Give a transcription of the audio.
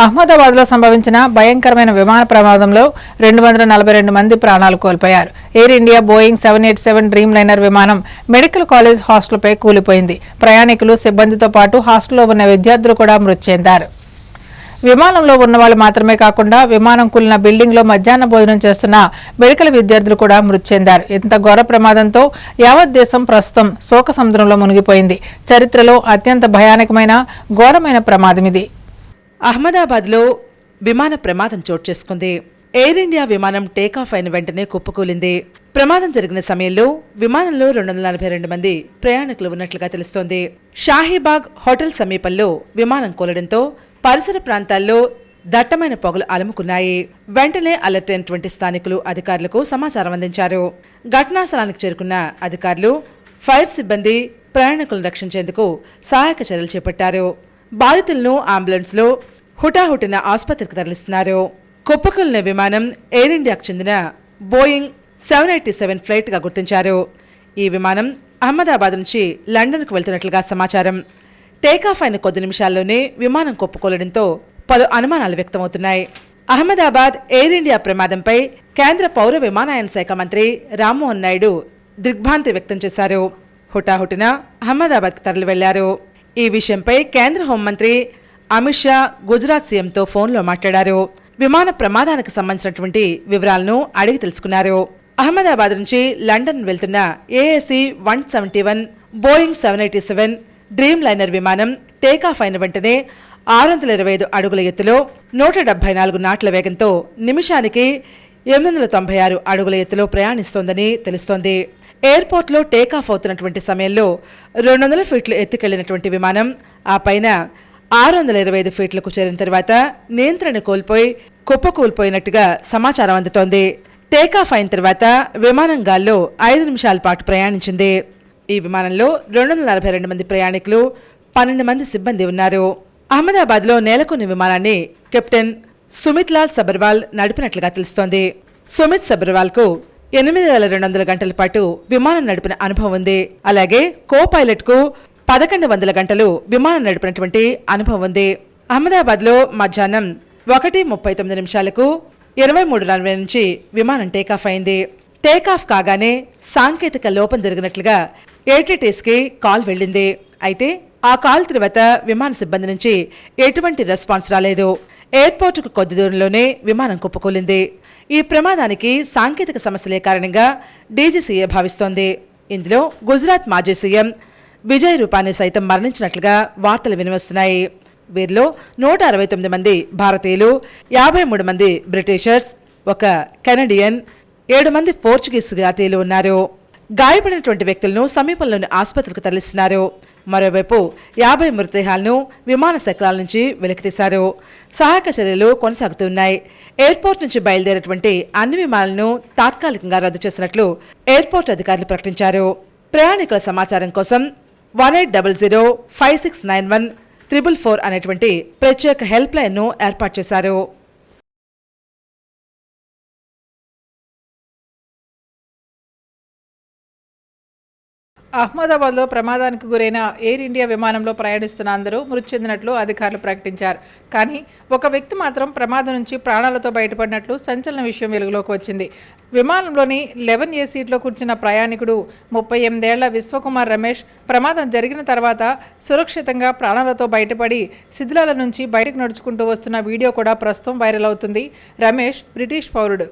అహ్మదాబాద్లో సంభవించిన భయంకరమైన విమాన ప్రమాదంలో రెండు వందల నలభై రెండు మంది ప్రాణాలు కోల్పోయారు. Air India Boeing seven eight seven Dreamliner విమానం మెడికల్ కాలేజ్ హాస్టల్పై కూలిపోయింది. ప్రయాణికులు సిబ్బందితో పాటు హాస్టల్లో ఉన్న విద్యార్థులు కూడా మృతి చెందారు. విమానంలో ఉన్న వాళ్ళు మాత్రమే కాకుండా విమానం కూలిన బిల్డింగ్లో మధ్యాహ్న భోజనం చేస్తున్న మెడికల్ విద్యార్థులు కూడా మృతి చెందారు. ఇంత ఘోర ప్రమాదంతో యావత్ దేశం ప్రస్తుతం శోక సముద్రంలో మునిగిపోయింది. చరిత్రలో అత్యంత భయానకమైన ఘోరమైన ప్రమాదం ఇది. అహ్మదాబాద్లో విమాన ప్రమాదం చోటు చేసుకుంది. ఎయిర్ ఇండియా విమానం టేకాఫ్ అయిన వెంటనే కుప్పకూలింది. ప్రమాదం జరిగిన సమయంలో విమానంలో రెండు వందల నలభై రెండు మంది ప్రయాణికులు ఉన్నట్లుగా తెలుస్తోంది. షాహీబాగ్ హోటల్ సమీపంలో విమానం కూలడంతో పరిసర ప్రాంతాల్లో దట్టమైన పొగలు అలుముకున్నాయి. వెంటనే అలర్ట్ అయినటువంటి స్థానికులు అధికారులకు సమాచారం అందించారు. ఘటనా స్థలానికి చేరుకున్న అధికారులు ఫైర్ సిబ్బంది ప్రయాణికులను రక్షించేందుకు సహాయక చర్యలు చేపట్టారు. బాధితులను అంబులెన్స్లో హుటాహుటిన ఆసుపత్రికి తరలిస్తున్నారు. కుప్పకూలిన విమానం ఎయిర్ ఇండియాకు చెందిన బోయింగ్ సెవెన్ ఎయిటీ సెవెన్ ఫ్లైట్గా గుర్తించారు. ఈ విమానం అహ్మదాబాద్ నుంచి లండన్కు వెళ్తున్నట్లుగా సమాచారం. టేకాఫ్ అయిన కొద్ది నిమిషాల్లోనే విమానం కుప్పకూలడంతో పలు అనుమానాలు వ్యక్తమవుతున్నాయి. అహ్మదాబాద్ ఎయిర్ ఇండియా ప్రమాదంపై కేంద్ర పౌర విమానయాన శాఖ మంత్రి రామ్మోహన్ నాయుడు దిగ్భ్రాంతి వ్యక్తం చేశారు. హుటాహుటిన అహ్మదాబాద్కి తరలి వెళ్ళారు ఈ విషయంపై కేంద్ర హోంమంత్రి అమిత్ షా గుజరాత్ సీఎంతో ఫోన్లో మాట్లాడారు. విమాన ప్రమాదానికి సంబంధించినటువంటి వివరాలను అడిగి తెలుసుకున్నారు. అహ్మదాబాద్ నుంచి లండన్ వెళ్తున్న ASC one seventy one Boeing seven eighty seven Dreamliner విమానం టేకాఫ్ అయిన వెంటనే ఆరు వందల ఇరవై ఐదు అడుగుల ఎత్తులో నూట డెబ్బై నాలుగు నాట్ల వేగంతో నిమిషానికి ఎనిమిది వందల తొంభై ఆరు అడుగుల ఎత్తులో ప్రయాణిస్తోందని తెలుస్తోంది. ఎయిర్పోర్ట్లో టేకాఫ్ అవుతున్నటువంటి సమయంలో రెండు వందల ఫీట్లు ఎత్తుకెళ్ళినటువంటి విమానం ఆ పైన ఆరు వందల ఇరవై ఐదు ఫీట్లకు చేరిన తర్వాత నియంత్రణ కోల్పోయి కుప్పకూలిపోయినట్టుగా సమాచారం అందుతోంది. టేకాఫ్ అయిన తర్వాత విమానం గాల్లో ఐదు నిమిషాల పాటు ప్రయాణించింది. ఈ విమానంలో రెండు వందల నలభై రెండు మంది ప్రయాణికులు పన్నెండు మంది సిబ్బంది ఉన్నారు. అహ్మదాబాద్లో నేలకొన్న విమానాన్ని కెప్టెన్ సుమిత్ లాల్ సబర్వాల్ నడిపినట్లుగా తెలుస్తోంది. సుమిత్ సబర్వాల్కు ఎనిమిది వేల రెండు వందల గంటల పాటు విమానం నడిపిన అనుభవం ఉంది. అలాగే కో పైలట్కు పదకొండు వందల గంటలు విమానం నడిపినటువంటి అనుభవం ఉంది. అహ్మదాబాద్లో మధ్యాహ్నం ఒకటి ముప్పై తొమ్మిది నిమిషాలకు ఇరవై మూడు నలభై నుంచి విమానం టేకాఫ్ అయింది. టేకాఫ్ కాగానే సాంకేతిక లోపం జరిగినట్లుగా ఏటీటీస్కి కాల్ వెళ్ళింది. అయితే ఆ కాల్ తర్వాత విమాన సిబ్బంది నుంచి ఎటువంటి రెస్పాన్స్ రాలేదు. ఎయిర్పోర్టుకు కొద్ది దూరంలోనే విమానం కుప్పకూలింది. ఈ ప్రమాదానికి సాంకేతిక సమస్యలే కారణంగా డీజీసీఏ భావిస్తోంది. ఇందులో గుజరాత్ మాజీ సీఎం విజయ్ రూపానీ సైతం మరణించినట్లుగా వార్తలు వినివస్తున్నాయి వీరిలో నూట అరవై తొమ్మిది మంది భారతీయులు యాభై మూడు మంది బ్రిటిషర్స్ ఒక కెనడియన్ ఏడు మంది పోర్చుగీస్ జాతీయులు ఉన్నారు. గాయపడినటువంటి వ్యక్తులను సమీపంలోని ఆసుపత్రికి తరలిస్తున్నారు. మరోవైపు యాభై మృతదేహాలను విమాన శకలాల నుంచి వెలికితీశారు. సహాయక చర్యలు కొనసాగుతున్నాయి ఎయిర్పోర్ట్ నుంచి బయలుదేరేటువంటి అన్ని విమానాలను తాత్కాలికంగా రద్దు చేసినట్లు ఎయిర్పోర్ట్ అధికారులు ప్రకటించారు. ప్రయాణికుల సమాచారం కోసం one eight double zero five six nine one triple four అనేటువంటి ప్రత్యేక హెల్ప్ లైన్ను ఏర్పాటు చేశారు. అహ్మదాబాద్లో ప్రమాదానికి గురైన ఎయిర్ ఇండియా విమానంలో ప్రయాణిస్తున్న అందరూ మృతి చెందినట్లు అధికారులు ప్రకటించారు. కానీ ఒక వ్యక్తి మాత్రం ప్రమాదం నుంచి ప్రాణాలతో బయటపడినట్లు సంచలన విషయం వెలుగులోకి వచ్చింది. విమానంలోని లెవెన్ ఏ సీట్లో కూర్చున్న ప్రయాణికుడు ముప్పై ఎనిమిదేళ్ళ విశ్వకుమార్ రమేష్ ప్రమాదం జరిగిన తర్వాత సురక్షితంగా ప్రాణాలతో బయటపడి శిథిలాల నుంచి బయటకు నడుచుకుంటూ వస్తున్న వీడియో కూడా ప్రస్తుతం వైరల్ అవుతుంది. రమేష్ బ్రిటిష్ పౌరుడు.